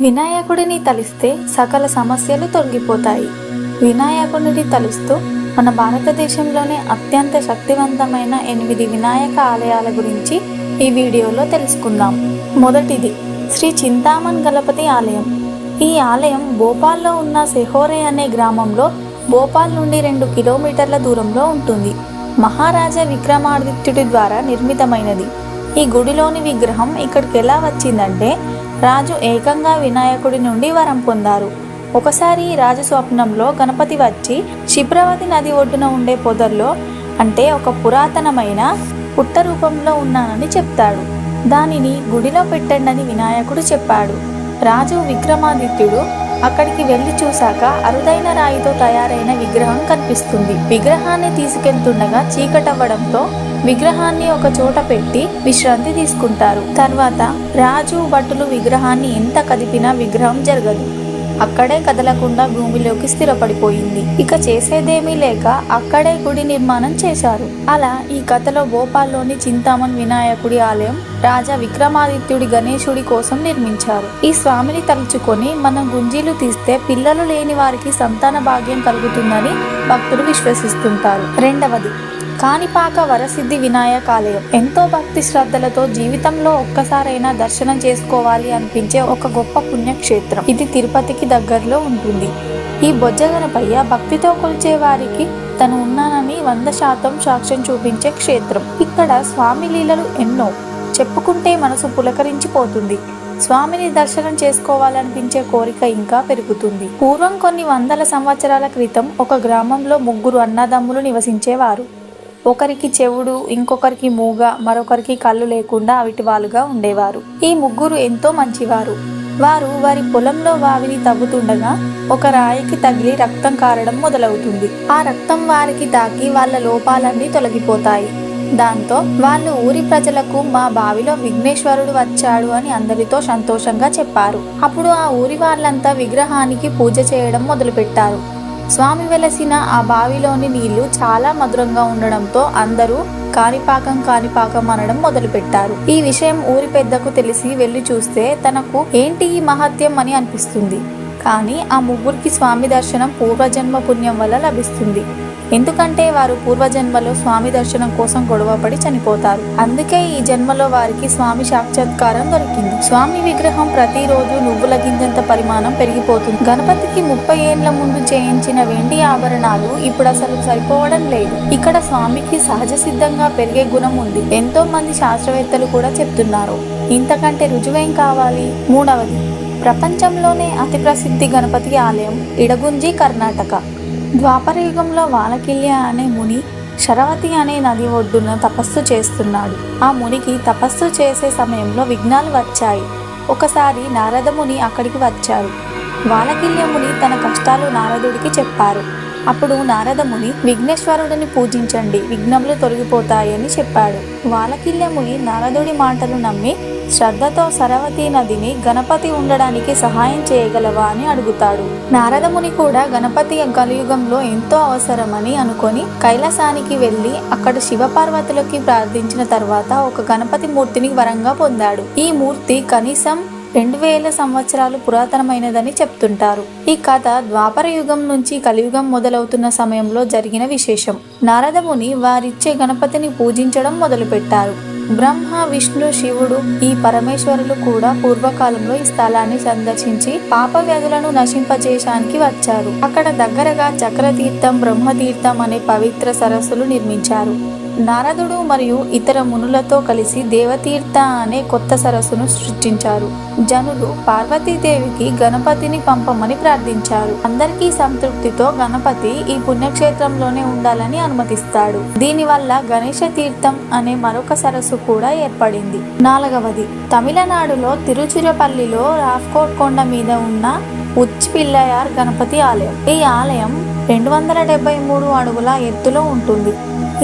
వినాయకుడిని తలిస్తే సకల సమస్యలు తొలగిపోతాయి. వినాయకుడిని తలుస్తూ మన భారతదేశంలోనే అత్యంత శక్తివంతమైన ఎనిమిది వినాయక ఆలయాల గురించి ఈ వీడియోలో తెలుసుకుందాం. మొదటిది శ్రీ చింతామన్ గణపతి ఆలయం. ఈ ఆలయం భోపాల్లో ఉన్న సెహోరే అనే గ్రామంలో భోపాల్ నుండి రెండు కిలోమీటర్ల దూరంలో ఉంటుంది. మహారాజా విక్రమాదిత్యుడి ద్వారా నిర్మితమైనది. ఈ గుడిలోని విగ్రహం ఇక్కడికి ఎలా వచ్చిందంటే రాజు ఏకంగా వినాయకుడి నుండి వరం పొందారు. ఒకసారి రాజు స్వప్నంలో గణపతి వచ్చి క్షిప్రవతి నది ఒడ్డున ఉండే పొదల్లో అంటే ఒక పురాతనమైన పుట్ట రూపంలో ఉన్నానని చెప్తాడు. దానిని గుడిలో పెట్టండని వినాయకుడు చెప్పాడు. రాజు విక్రమాదిత్యుడు అక్కడికి వెళ్ళి చూశాక అరుదైన రాయితో తయారైన విగ్రహం కనిపిస్తుంది. విగ్రహాన్ని తీసుకెళ్తుండగా చీకటవ్వడంతో విగ్రహాన్ని ఒక చోట పెట్టి విశ్రాంతి తీసుకుంటారు. తర్వాత రాజు భటులు విగ్రహాన్ని ఎంత కదిపినా విగ్రహం జరగదు. అక్కడే కదలకుండా భూమిలోకి స్థిరపడిపోయింది. ఇక చేసేదేమీ లేక అక్కడే గుడి నిర్మాణం చేశారు. అలా ఈ కథలో భోపాల్లోని చింతామన్ వినాయకుడి ఆలయం రాజా విక్రమాదిత్యుడి గణేశుడి కోసం నిర్మించారు. ఈ స్వామిని తలుచుకొని మనం గుంజీలు తీస్తే పిల్లలు లేని వారికి సంతాన భాగ్యం కలుగుతుందని భక్తులు విశ్వసిస్తుంటారు. రెండవది కాణిపాక వరసిద్ధి వినాయక ఆలయం. ఎంతో భక్తి శ్రద్ధలతో జీవితంలో ఒక్కసారైనా దర్శనం చేసుకోవాలి అనిపించే ఒక గొప్ప పుణ్యక్షేత్రం. ఇది తిరుపతికి దగ్గరలో ఉంటుంది. ఈ బొజ్జగనపయ్య భక్తితో కొలిచే వారికి తను ఉన్నానని వంద శాతం సాక్ష్యం చూపించే క్షేత్రం. ఇక్కడ స్వామి లీలలు ఎన్నో చెప్పుకుంటే మనసు పులకరించిపోతుంది. స్వామిని దర్శనం చేసుకోవాలనిపించే కోరిక ఇంకా పెరుగుతుంది. పూర్వం కొన్ని వందల సంవత్సరాల క్రితం ఒక గ్రామంలో ముగ్గురు అన్నదమ్ములు నివసించేవారు. ఒకరికి చెవుడు ఇంకొకరికి మూగ మరొకరికి కళ్ళు లేకుండా అవిటివాలుగా ఉండేవారు. ఈ ముగ్గురు ఎంతో మంచివారు. వారు వారి పొలంలో వావిని తవ్వుతుండగా ఒక రాయికి తగిలి రక్తం కారడం మొదలవుతుంది. ఆ రక్తం వారికి తాకి వాళ్ళ లోపాలన్నీ తొలగిపోతాయి. దాంతో వాళ్ళు ఊరి ప్రజలకు మా బావిలో విఘ్నేశ్వరుడు వచ్చాడు అని అందరితో సంతోషంగా చెప్పారు. అప్పుడు ఆ ఊరి వాళ్ళంతా విగ్రహానికి పూజ చేయడం మొదలుపెట్టారు. స్వామి వెలసిన ఆ బావిలోని నీళ్ళు చాలా మధురంగా ఉండడంతో అందరూ కాణిపాకం కాణిపాకం అనడం మొదలుపెట్టారు. ఈ విషయం ఊరి పెద్దకు తెలిసి వెళ్ళి చూస్తే తనకు ఏంటి ఈ మహత్యం అని అనిపిస్తుంది. కానీ ఆ ముగ్గురికి స్వామి దర్శనం పూర్వజన్మ పుణ్యం వల్ల లభిస్తుంది. ఎందుకంటే వారు పూర్వజన్మలో స్వామి దర్శనం కోసం గొడవపడి చనిపోతారు. అందుకే ఈ జన్మలో వారికి స్వామి సాక్షాత్కారం దొరికింది. స్వామి విగ్రహం ప్రతిరోజు నువ్వుల గింజంత పరిమాణం పెరిగిపోతుంది. గణపతికి ముప్పై ఏండ్ల ముందు చేయించిన వెండి ఆభరణాలు ఇప్పుడు అసలు సరిపోవడం లేదు. ఇక్కడ స్వామికి సహజ సిద్ధంగా పెరిగే గుణం ఉంది. ఎంతో మంది శాస్త్రవేత్తలు కూడా చెప్తున్నారు. ఇంతకంటే రుజువేం కావాలి? మూడవది. ప్రపంచంలోనే అతి ప్రసిద్ధి గణపతి ఆలయం ఇడగుంజి కర్ణాటక. ద్వాపర యుగంలో వాలకిల్య అనే ముని శరవతి అనే నది ఒడ్డున తపస్సు చేస్తున్నాడు. ఆ మునికి తపస్సు చేసే సమయంలో విఘ్నాలు వచ్చాయి. ఒకసారి నారదముని అక్కడికి వచ్చారు. వాలకిల్యముని తన కష్టాలు నారదుడికి చెప్పారు. అప్పుడు నారదముని విఘ్నేశ్వరుడిని పూజించండి. విఘ్నములు తొలగిపోతాయని చెప్పాడు. వాలకిల్యముని నారదుడి మాటలు నమ్మి శ్రద్ధతో సరవతి నదిని గణపతి ఉండడానికి సహాయం చేయగలవా అని అడుగుతాడు. నారదముని కూడా గణపతి కలియుగంలో ఎంతో అవసరమని అనుకొని కైలాసానికి వెళ్ళి అక్కడ శివపార్వతులకి ప్రార్థించిన తర్వాత ఒక గణపతి మూర్తిని వరంగా పొందాడు. ఈ మూర్తి కనీసం రెండు వేల సంవత్సరాలు పురాతనమైనదని చెప్తుంటారు. ఈ కథ ద్వాపర యుగం నుంచి కలియుగం మొదలవుతున్న సమయంలో జరిగిన విశేషం. నారదముని వారిచ్చే గణపతిని పూజించడం మొదలుపెట్టారు. బ్రహ్మ విష్ణు శివుడు ఈ పరమేశ్వరులు కూడా పూర్వకాలంలో ఈ స్థలాన్ని సందర్శించి పాప వ్యాధులను నశింపజేయడానికి వచ్చారు. అక్కడ దగ్గరగా చక్రతీర్థం బ్రహ్మతీర్థం అనే పవిత్ర సరస్సులు నిర్మించారు. నారదుడు మరియు ఇతర మునులతో కలిసి దేవతీర్థ అనే కొత్త సరస్సును సృష్టించారు. జనులు పార్వతీదేవికి గణపతిని పంపమని ప్రార్థించారు. అందరికీ సంతృప్తితో గణపతి ఈ పుణ్యక్షేత్రంలోనే ఉండాలని అనుమతిస్తాడు. దీనివల్ల గణేష తీర్థం అనే మరొక సరస్సు కూడా ఏర్పడింది. నాలుగవది తమిళనాడులో తిరుచిరపల్లిలో రాఫ్కోట్ కొండ మీద ఉన్న ఉచ్చిపిల్లయార్ గణపతి ఆలయం. ఈ ఆలయం రెండు వందల డెబ్బై మూడు అడుగుల ఎత్తులో ఉంటుంది.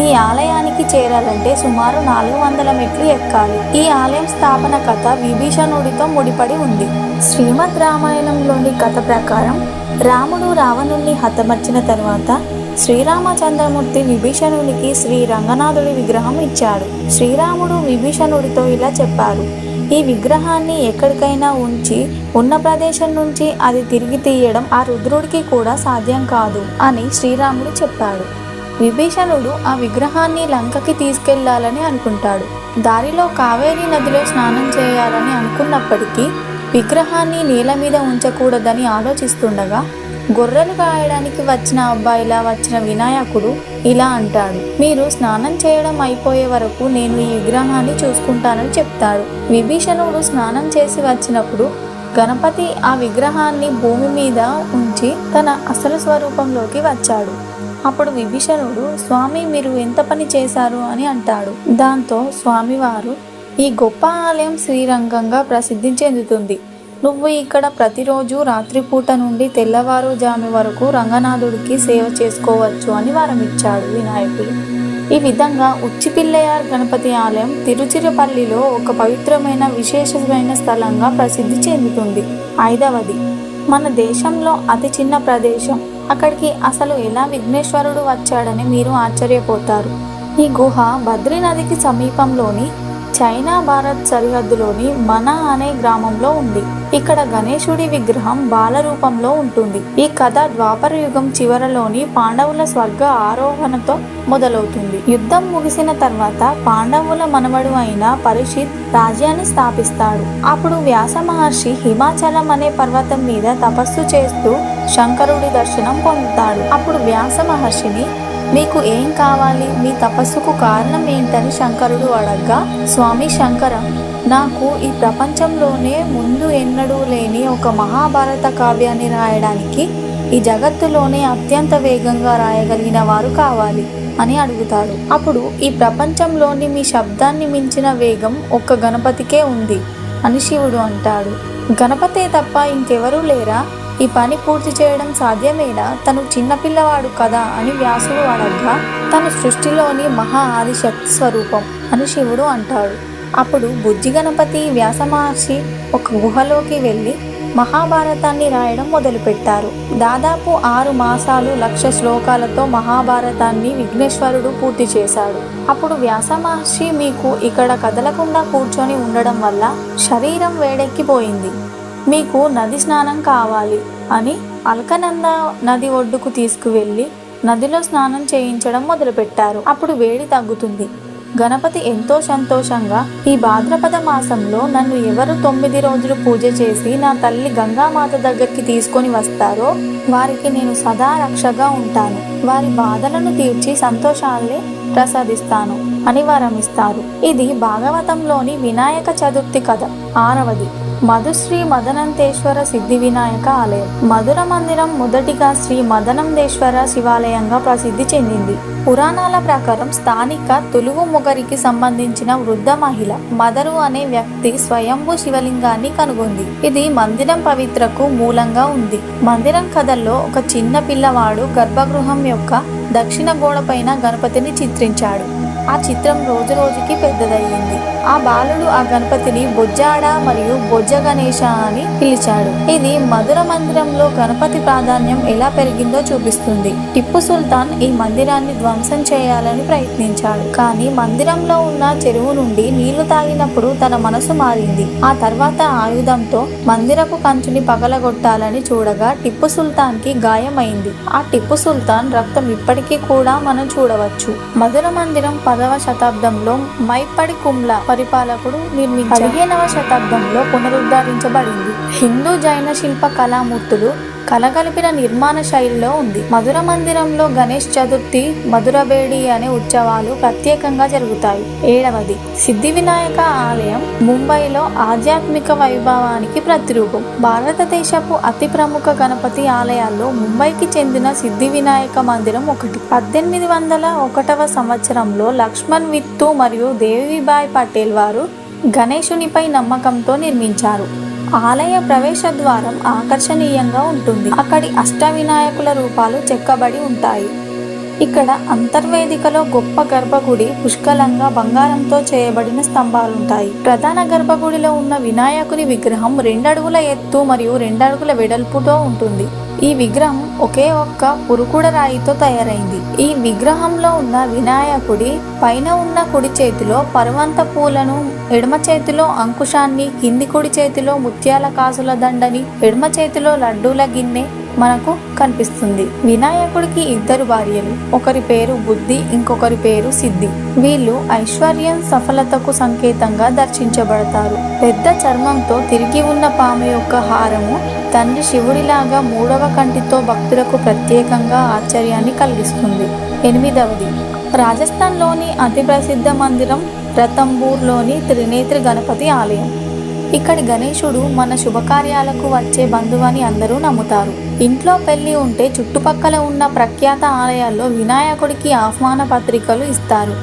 ఈ ఆలయానికి చేరాలంటే సుమారు నాలుగు వందల మెట్లు ఎక్కాలి. ఈ ఆలయం స్థాపన కథ విభీషణుడితో ముడిపడి ఉంది. శ్రీమద్ రామాయణంలోని కథ ప్రకారం రాముడు రావణుణ్ణి హతమర్చిన తర్వాత శ్రీరామచంద్రమూర్తి విభీషణునికి శ్రీ రంగనాథుడి విగ్రహం ఇచ్చాడు. శ్రీరాముడు విభీషణుడితో ఇలా చెప్పారు ఈ విగ్రహాన్ని ఎక్కడికైనా ఉంచి ఉన్న ప్రదేశం నుంచి అది తిరిగి తీయడం ఆ రుద్రుడికి కూడా సాధ్యం కాదు అని శ్రీరాముడు చెప్పాడు. విభీషణుడు ఆ విగ్రహాన్ని లంకకి తీసుకెళ్ళాలని అనుకుంటాడు. దారిలో కావేరీ నదిలో స్నానం చేయాలని అనుకున్నప్పటికీ విగ్రహాన్ని నేల మీద ఉంచకూడదని ఆలోచిస్తుండగా గొర్రెలు కాయడానికి వచ్చిన అబ్బాయిలా వచ్చిన వినాయకుడు ఇలా అంటాడు మీరు స్నానం చేయడం అయిపోయే వరకు నేను ఈ విగ్రహాన్ని చూసుకుంటానని చెప్తాడు విభీషణుడు స్నానం చేసి వచ్చినప్పుడు గణపతి ఆ విగ్రహాన్ని భూమి మీద ఉంచి తన అసలు స్వరూపంలోకి వచ్చాడు. అప్పుడు విభీషణుడు స్వామి మీరు ఎంత పని చేశారు? అని అంటాడు. దాంతో స్వామివారు ఈ గొప్ప ఆలయం శ్రీరంగంగా ప్రసిద్ధి చెందుతుంది. నువ్వు ఇక్కడ ప్రతిరోజు రాత్రిపూట నుండి తెల్లవారుజాము వరకు రంగనాథుడికి సేవ చేసుకోవచ్చు అని వరమిచ్చాడు వినాయకుడు. ఈ విధంగా ఉచ్చిపిల్లయార్ గణపతి ఆలయం తిరుచిరపల్లిలో ఒక పవిత్రమైన విశేషమైన స్థలంగా ప్రసిద్ధి చెందుతుంది. ఐదవది మన దేశంలో అతి చిన్న ప్రదేశం అక్కడికి అసలు ఎలా విఘ్నేశ్వరుడు వచ్చాడని మీరు ఆశ్చర్యపోతారు. ఈ గుహ బద్రీ నదికి సమీపంలోని చైనా భారత్ సరిహద్దులోని మన అనే గ్రామంలో ఉంది. ఇక్కడ గణేశుడి విగ్రహం బాల రూపంలో ఉంటుంది. ఈ కథ ద్వాపర యుగం చివరలోని పాండవుల స్వర్గ ఆరోహణతో మొదలవుతుంది. యుద్ధం ముగిసిన తర్వాత పాండవుల మనవడు అయిన పరిషిత్ రాజ్యాన్ని స్థాపిస్తాడు. అప్పుడు వ్యాస మహర్షి హిమాచలం అనే పర్వతం మీద తపస్సు చేస్తూ శంకరుడి దర్శనం పొందుతాడు. అప్పుడు వ్యాస మహర్షిని మీకు ఏం కావాలి? మీ తపస్సుకు కారణం ఏంటని శంకరుడు అడగ్గా స్వామి శంకర నాకు ఈ ప్రపంచంలోనే ముందు ఎన్నడూ లేని ఒక మహాభారత కావ్యాన్ని రాయడానికి ఈ జగత్తులోనే అత్యంత వేగంగా రాయగలిగిన వారు కావాలి అని అడుగుతాడు అప్పుడు ఈ ప్రపంచంలోని మీ శబ్దాన్ని మించిన వేగం ఒక్క గణపతికే ఉంది అని శివుడు అంటాడు. గణపతే తప్ప ఇంకెవరూ లేరా? ఈ పని పూర్తి చేయడం సాధ్యమేనా? తను చిన్నపిల్లవాడు కదా అని వ్యాసుడు అడగ్గా తన సృష్టిలోని మహా ఆదిశక్తి స్వరూపం అని శివుడు అంటాడు. అప్పుడు బుజ్జి గణపతి వ్యాస మహర్షి ఒక గుహలోకి వెళ్ళి మహాభారతాన్ని రాయడం మొదలుపెట్టారు. దాదాపు ఆరు మాసాలు లక్ష శ్లోకాలతో మహాభారతాన్ని విఘ్నేశ్వరుడు పూర్తి చేశాడు. అప్పుడు వ్యాస మహర్షి మీకు ఇక్కడ కదలకుండా కూర్చొని ఉండడం వల్ల శరీరం వేడెక్కిపోయింది. మీకు నది స్నానం కావాలి అని అల్కనంద నది ఒడ్డుకు తీసుకువెళ్ళి నదిలో స్నానం చేయించడం మొదలుపెట్టారు. అప్పుడు వేడి తగ్గుతుంది. గణపతి ఎంతో సంతోషంగా ఈ భాద్రపద మాసంలో నన్ను ఎవరు తొమ్మిది రోజులు పూజ చేసి నా తల్లి గంగామాత దగ్గరికి తీసుకొని వస్తారో వారికి నేను సదా రక్షగా ఉంటాను. వారి బాధలను తీర్చి సంతోషాల్ని ప్రసాదిస్తాను అని వరమిస్తారు ఇది భాగవతంలోని వినాయక చతుర్థి కథ ఆరవది. మధుశ్రీ మదనంతేశ్వర సిద్ధి వినాయక ఆలయం. మధుర మందిరం మొదటిగా శ్రీ మదనందేశ్వర శివాలయంగా ప్రసిద్ధి చెందింది. పురాణాల ప్రకారం స్థానిక తులువు మొగరికి సంబంధించిన వృద్ధ మహిళ మదరు అనే వ్యక్తి స్వయంభూ శివలింగాన్ని కనుగొంది. ఇది మందిరం పవిత్రకు మూలంగా ఉంది. మందిరం కథల్లో ఒక చిన్న పిల్లవాడు గర్భగృహం యొక్క దక్షిణ గోడ పైన గణపతిని చిత్రించాడు. ఆ చిత్రం రోజు రోజుకి పెద్దదయ్యింది. ఆ బాలుడు ఆ గణపతిని బొజ్జాడ మరియు బొజ్జ గణేశ అని పిలిచాడు. ఇది మధుర మందిరంలో గణపతి ప్రాధాన్యం ఎలా పెరిగిందో చూపిస్తుంది. టిప్పు సుల్తాన్ ఈ మందిరాన్ని ధ్వంసం చేయాలని ప్రయత్నించాడు. కానీ మందిరంలో ఉన్న చెరువు నుండి నీళ్ళు తాగినప్పుడు తన మనసు మారింది. ఆ తర్వాత ఆయుధంతో మందిరపు కంచుని పగలగొట్టాలని చూడగా టిప్పు సుల్తాన్కి గాయమైంది. ఆ టిప్పు సుల్తాన్ రక్తం ఇప్పటికీ కూడా మనం చూడవచ్చు. మధుర మందిరం పదవ శతాబ్దంలో మైప్పడి కుమ్ల పరిపాలకుడు నిర్మించారు. పదిహేనవ శతాబ్దంలో పునరుద్ధరించబడింది. హిందూ జైన శిల్ప కళామూర్తులు కలగలిపిన నిర్మాణ శైలిలో ఉంది. మధుర మందిరంలో గణేష్ చతుర్థి మధురబేడి అనే ఉత్సవాలు ప్రత్యేకంగా జరుగుతాయి. ఏడవది సిద్ధి వినాయక ఆలయం ముంబైలో ఆధ్యాత్మిక వైభవానికి ప్రతిరూపం. భారతదేశపు అతి ప్రముఖ గణపతి ఆలయాల్లో ముంబైకి చెందిన సిద్ధి వినాయక మందిరం ఒకటి. పద్దెనిమిది వందల ఒకటవ సంవత్సరంలో లక్ష్మణ్ విత్తు మరియు దేవిబాయ్ పటేల్ వారు గణేశునిపై నమ్మకంతో నిర్మించారు. ఆలయ ప్రవేశ ద్వారం ఆకర్షణీయంగా ఉంటుంది. అక్కడి అష్ట వినాయకుల రూపాలు చెక్కబడి ఉంటాయి. ఇక్కడ అంతర్వేదికలో గొప్ప గర్భగుడి పుష్కలంగా బంగారంతో చేయబడిన స్తంభాలుంటాయి. ప్రధాన గర్భగుడిలో ఉన్న వినాయకుని విగ్రహం రెండడుగుల ఎత్తు మరియు రెండడుగుల వెడల్పుతో ఉంటుంది. ఈ విగ్రహం ఒకే ఒక్క పురుకుడ రాయితో తయారైంది. ఈ విగ్రహంలో ఉన్న వినాయకుడి పైన ఉన్న కుడి చేతిలో పర్వంత పూలను ఎడమ చేతిలో అంకుశాన్ని కింది కుడి చేతిలో ముత్యాల కాసుల దండని ఎడమ చేతిలో లడ్డూల గిన్నె మనకు కనిపిస్తుంది. వినాయకుడికి ఇద్దరు భార్యలు. ఒకరి పేరు బుద్ధి ఇంకొకరి పేరు సిద్ధి. వీళ్ళు ఐశ్వర్యం సఫలతకు సంకేతంగా దర్శించబడతారు. పెద్ద చర్మంతో తిరిగి ఉన్న పాము యొక్క హారము తండ్రి శివుడిలాగా మూడవ కంటితో భక్తులకు ప్రత్యేకంగా ఆశ్చర్యాన్ని కలిగిస్తుంది. ఎనిమిదవది. రాజస్థాన్లోని అతి ప్రసిద్ధ మందిరం రతంబూర్లోని త్రినేత్రి గణపతి ఆలయం. ఇక్కడి గణేశుడు మన శుభకార్యాలకు వచ్చే బంధువని అందరూ నమ్ముతారు. ఇంట్లో పెళ్ళి ఉంటే చుట్టుపక్కల ఉన్న ప్రఖ్యాత ఆలయాల్లో వినాయకుడికి ఆహ్వాన పత్రికలు ఇస్తారు.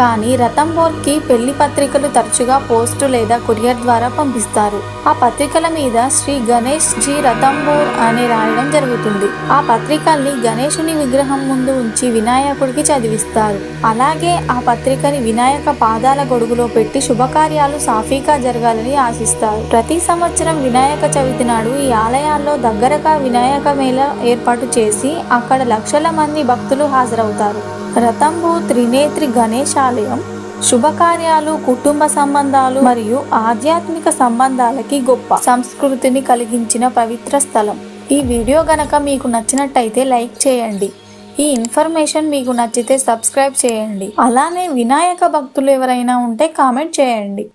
కానీ రతంబోర్కి పెళ్ళి పత్రికలు తరచుగా పోస్టు లేదా కొరియర్ ద్వారా పంపిస్తారు. ఆ పత్రికల మీద శ్రీ గణేష్ జీ రతంబోర్ అని రాయడం జరుగుతుంది. ఆ పత్రికల్ని గణేశుని విగ్రహం ముందు ఉంచి వినాయకుడికి చదివిస్తారు. అలాగే ఆ పత్రికని వినాయక పాదాల గొడుగులో పెట్టి శుభకార్యాలు సాఫీగా జరగాలని ఆశిస్తారు. ప్రతి సంవత్సరం వినాయక చవితి నాడు ఈ ఆలయాల్లో దగ్గరగా వినాయక మేళ ఏర్పాటు చేసి అక్కడ లక్షల మంది భక్తులు హాజరవుతారు. రతంబు త్రినేత్రి గణేశాలయం శుభకార్యాలు కుటుంబ సంబంధాలు మరియు ఆధ్యాత్మిక సంబంధాలకి గొప్ప సంస్కృతిని కలిగించిన పవిత్ర స్థలం. ఈ వీడియో గనక మీకు నచ్చినట్టయితే లైక్ చేయండి. ఈ ఇన్ఫర్మేషన్ మీకు నచ్చితే సబ్స్క్రైబ్ చేయండి. అలానే వినాయక భక్తులు ఎవరైనా ఉంటే కామెంట్ చేయండి.